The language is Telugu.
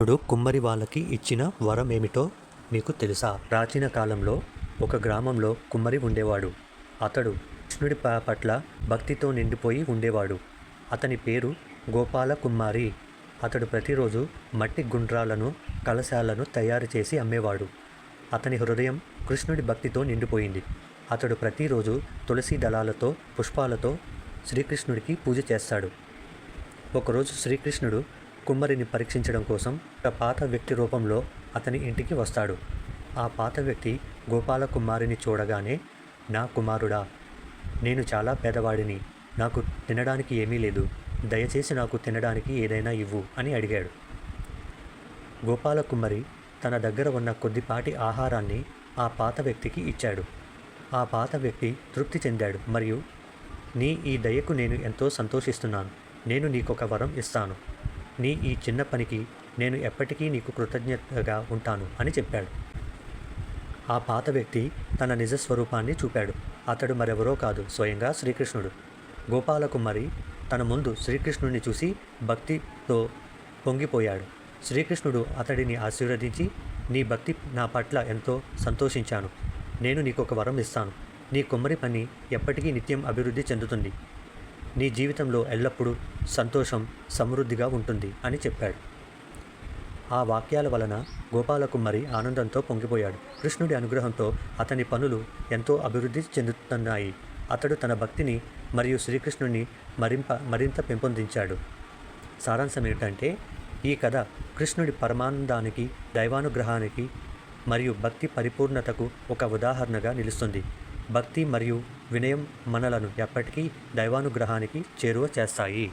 ఇప్పుడు కుమ్మరి వాళ్ళకి ఇచ్చిన వరం ఏమిటో మీకు తెలుసా? ప్రాచీన కాలంలో ఒక గ్రామంలో కుమ్మరి ఉండేవాడు. అతడు కృష్ణుడి పట్ల భక్తితో నిండిపోయి ఉండేవాడు. అతని పేరు గోపాల కుమ్మారి అతడు ప్రతిరోజు మట్టి గుండ్రాలను కలశాలను తయారు చేసి అమ్మేవాడు. అతని హృదయం కృష్ణుడి భక్తితో నిండిపోయింది. అతడు ప్రతిరోజు తులసి దళాలతో పుష్పాలతో శ్రీకృష్ణుడికి పూజ చేస్తాడు. ఒకరోజు శ్రీకృష్ణుడు కుమ్మరిని పరీక్షించడం కోసం ఒక పాత వ్యక్తి రూపంలో అతని ఇంటికి వస్తాడు. ఆ పాత వ్యక్తి గోపాల కుమారిని చూడగానే నా కుమారుడా నేను చాలా పేదవాడిని. నాకు తినడానికి ఏమీ లేదు. దయచేసి నాకు తినడానికి ఏదైనా ఇవ్వు అని అడిగాడు. గోపాల కుమ్మరి తన దగ్గర ఉన్న కొద్దిపాటి ఆహారాన్ని ఆ పాత వ్యక్తికి ఇచ్చాడు. ఆ పాత వ్యక్తి తృప్తి చెందాడు మరియు నీ ఈ దయకు నేను ఎంతో సంతోషిస్తున్నాను. నేను నీకొక వరం ఇస్తాను. నీ ఈ చిన్న పనికి నేను ఎప్పటికీ నీకు కృతజ్ఞతగా ఉంటాను అని చెప్పాడు. ఆ పాత వ్యక్తి తన నిజ స్వరూపాన్ని చూపాడు. అతడు మరెవరో కాదు స్వయంగా శ్రీకృష్ణుడు. గోపాలకుమారి తన ముందు శ్రీకృష్ణుడిని చూసి భక్తితో పొంగిపోయాడు. శ్రీకృష్ణుడు అతడిని ఆశీర్వదించి నీ భక్తి నా పట్ల ఎంతో సంతోషించాను. నేను నీకు ఒక వరం ఇస్తాను. నీ కుమ్మరి పని ఎప్పటికీ నిత్యం అభివృద్ధి చెందుతుంది. నీ జీవితంలో ఎల్లప్పుడూ సంతోషం సమృద్ధిగా ఉంటుంది అని చెప్పాడు. ఆ వాక్యాల వలన గోపాలకు మరి ఆనందంతో పొంగిపోయాడు. కృష్ణుడి అనుగ్రహంతో అతని పనులు ఎంతో అభివృద్ధి చెందుతున్నాయి. అతడు తన భక్తిని మరియు శ్రీకృష్ణుని మరింప మరింత పెంపొందించాడు. సారాంశం ఏమిటంటే ఈ కథ కృష్ణుడి పరమానందానికి దైవానుగ్రహానికి మరియు భక్తి పరిపూర్ణతకు ఒక ఉదాహరణగా నిలుస్తుంది. భక్తి మరియు వినయం మనలను ఎప్పటికీ దైవానుగ్రహానికి చేరువ చేస్తాయి.